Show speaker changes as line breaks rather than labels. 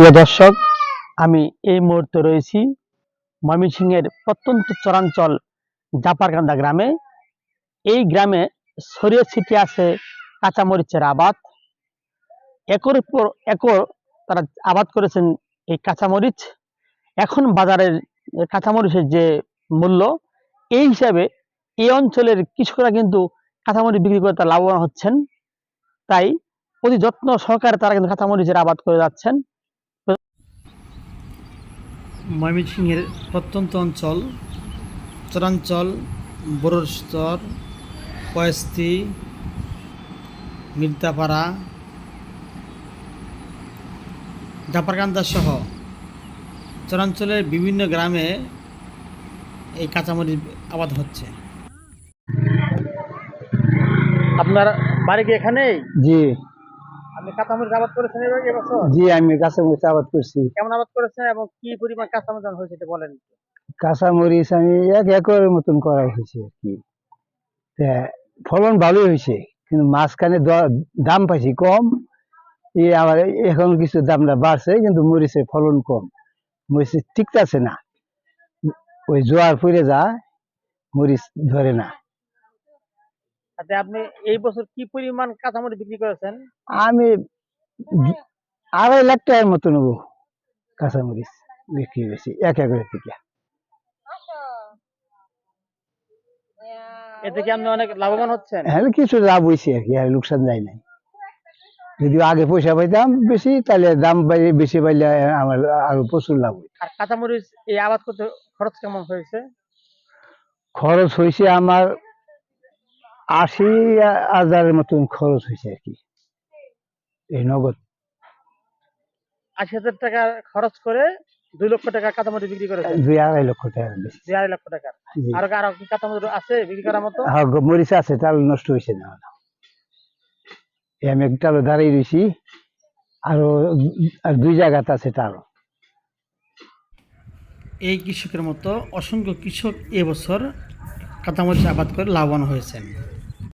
প্রিয় দর্শক, আমি এই মুহূর্তে রয়েছি ময়মনসিংহের প্রত্যন্ত চরাঞ্চল জাপারকান্দা গ্রামে। এই গ্রামে ছড়িয়ে ছিটিয়ে আছে কাঁচামরিচের আবাদ। একর পর একর তারা আবাদ করেছেন এই কাঁচামরিচ। এখন বাজারের কাঁচামরিচের যে মূল্য, এই হিসাবে এই অঞ্চলের কৃষকরা কিন্তু কাঁচামরিচ বিক্রি করে তারা লাভবান হচ্ছেন। তাই অতি যত্ন সহকারে তারা কিন্তু কাঁচামরিচের আবাদ করে যাচ্ছেন। ময়মনসিংহের প্রত্যন্ত অঞ্চল চরাঞ্চল বড়োর স্তর পয়স্তি মির্দাপাড়া জাপারকান্দা সহ চরাঞ্চলের বিভিন্ন গ্রামে এই কাঁচামরিচ আবাদ হচ্ছে। আপনার বাড়ি কি এখানেই?
জি।
আপনি কাঁচামরিচ আবাদ করেছেন এবার এবছর
জি আমি কাঁচামরিচ আবাদ করছি।
কেমন আবাদ করেছেন এবং কি পরিমাণ কাঁচামরিচ হয়েছে এটা বলেন
কাঁচামরিচ আমি এক একরের মতন করা হয়েছে আর কি। ফলন ভালোই হয়েছে কিন্তু মাঝখানে দাম পাইছি কম। এ আবার এখন কিছু দামটা বাড়ছে কিন্তু মরিচের ফলন কম। মরিচ টিকতেছে না। ওই জোয়ার পড়ে যায় মরিচ ধরে না।
তাতে আপনি এই বছর কি পরিমাণ কাঁচামরিচ বিক্রি করেছেন?
আমি আড়াই লাখ টাকার মতো নেব কাঁচামরিচ বিক্রি হয়েছে এক একরের থেকে।
এতে কি আপনি অনেক লাভবান হচ্ছেন?
হ্যাঁ কিছু লাভ হয়েছে আর কি আর লোকসান যায় নাই। যদি আগে পয়সা পাইতাম বেশি তাহলে দাম বেশি পাইলে আমার আরও প্রচুর লাভ হইতো।
আর কাঁচামরিচ এই আবাদ করতে খরচ কেমন হয়েছে?
খরচ হয়েছে আমার আশি হাজারের মতন খরচ হয়েছে আর কি। এই নগদ।
আশি হাজার টাকা খরচ করে দুই লক্ষ টাকা কাঁচামরিচ বিক্রি করেছেন?
দুই আড়াই লক্ষ টাকা
দুই আড়াই লক্ষ টাকা আর আরও কি কাঁচামরিচ আছে বিক্রি করার মতো?
হ্যাঁ মরিচ আছে তাল নষ্ট হয়েছে না। এই আমি একটা দাঁড়িয়ে রয়েছি আরও আর দুই জায়গাতে আছে তাল
এই কৃষকের মতো অসংখ্য কৃষক এবছর কাঁচামরিচ আবাদ করে লাভবান হয়েছেন।